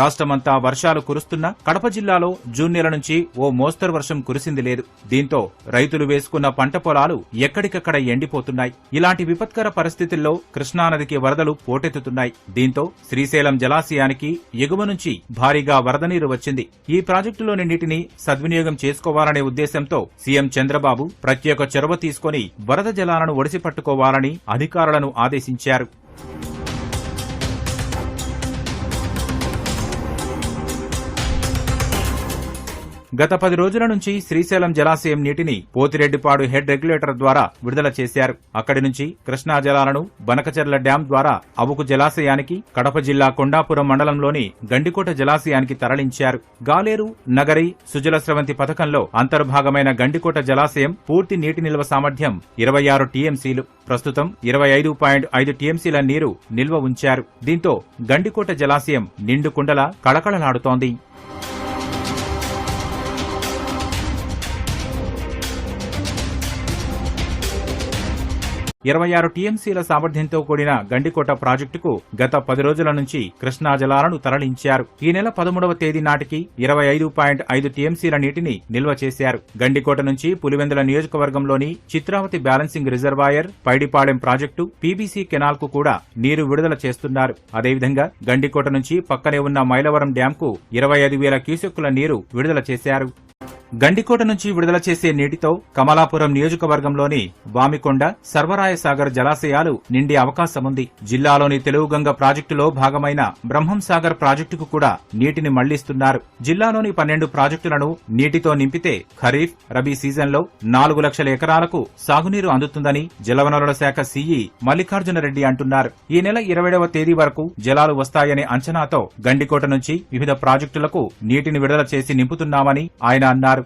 రాష్ట్రమంతా వర్షాలు కురుస్తున్నా కడప జిల్లాలో జూన్ నెల నుంచి ఓ మోస్తరు వర్షం కురిసింది లేదు. దీంతో రైతులు వేసుకున్న పంట పొలాలు ఎక్కడికక్కడ ఎండిపోతున్నాయి. ఇలాంటి విపత్కర పరిస్థితుల్లో కృష్ణానదికి వరదలు పోటెత్తుతున్నాయి. దీంతో శ్రీశైలం జలాశయానికి ఎగువ నుంచి భారీగా వరద నీరు వచ్చింది. ఈ ప్రాజెక్టులోని నీటిని సద్వినియోగం చేసుకోవాలనే ఉద్దేశంతో సీఎం చంద్రబాబు ప్రత్యేక చొరవ తీసుకుని వరద జలాలను ఒడిసిపట్టుకోవాలని అధికారులను ఆదేశించారు. గత పది రోజుల నుంచి శ్రీశైలం జలాశయం నీటిని పోతిరెడ్డిపాడు హెడ్ రెగ్యులేటర్ ద్వారా విడుదల చేశారు. అక్కడి నుంచి కృష్ణా జలాలను బనకచెర్ల డ్యాం ద్వారా అవుకు జలాశయానికి కడప జిల్లా కొండాపురం మండలంలోని గండికోట జలాశయానికి తరలించారు. గాలేరు నగరి సుజల స్రవంతి పథకంలో అంతర్భాగమైన గండికోట జలాశయం పూర్తి నీటి నిల్వ సామర్థ్యం ఇరవై ఆరు టీఎంసీలు. ప్రస్తుతం ఇరవై ఐదు పాయింట్ ఐదు టీఎంసీల నీరు నిల్వ ఉంచారు. దీంతో గండికోట జలాశయం నిండు కుండలా కళకళలాడుతోంది. ఇరవై ఆరు టీఎంసీల సామర్థ్యంతో కూడిన గండికోట ప్రాజెక్టుకు గత పది రోజుల నుంచి కృష్ణా జలాలను తరలించారు. ఈ నెల పదమూడవ తేదీ నాటికి ఇరవై ఐదు పాయింట్ ఐదు టీఎంసీల నీటిని నిల్వ చేశారు. గండికోట నుంచి పులివెందుల నియోజకవర్గంలోని Chitravathi balancing reservoir Paidipalem project PBC కెనాల్కు కూడా నీరు విడుదల చేస్తున్నారు. అదేవిధంగా గండికోట నుంచి పక్కనే ఉన్న మైలవరం డ్యాంకు ఇరవై ఐదు వేల క్యూసెక్కుల నీరు విడుదల చేశారు. గండికోట నుంచి విడుదల చేసే నీటితో కమలాపురం నియోజకవర్గంలోని వామికొండ సర్వరాయసాగర్ జలాశయాలు నిండే అవకాశముంది. జిల్లాలోని తెలుగుగంగ ప్రాజెక్టులో భాగమైన బ్రహ్మంసాగర్ ప్రాజెక్టుకు కూడా నీటిని మళ్ళిస్తున్నారు. జిల్లాలోని పన్నెండు ప్రాజెక్టులను నీటితో నింపితే ఖరీఫ్ రబీ సీజన్లో నాలుగు లక్షల ఎకరాలకు సాగునీరు అందుతుందని జలవనరుల శాఖ సీఈ మల్లికార్జునరెడ్డి అంటున్నారు. ఈ నెల ఇరవైడవ తేదీ వరకు జలాలు వస్తాయనే అంచనాతో గండికోట నుంచి వివిధ ప్రాజెక్టులకు నీటిని విడుదల చేసి నింపుతున్నామని ఆయన అన్నారు.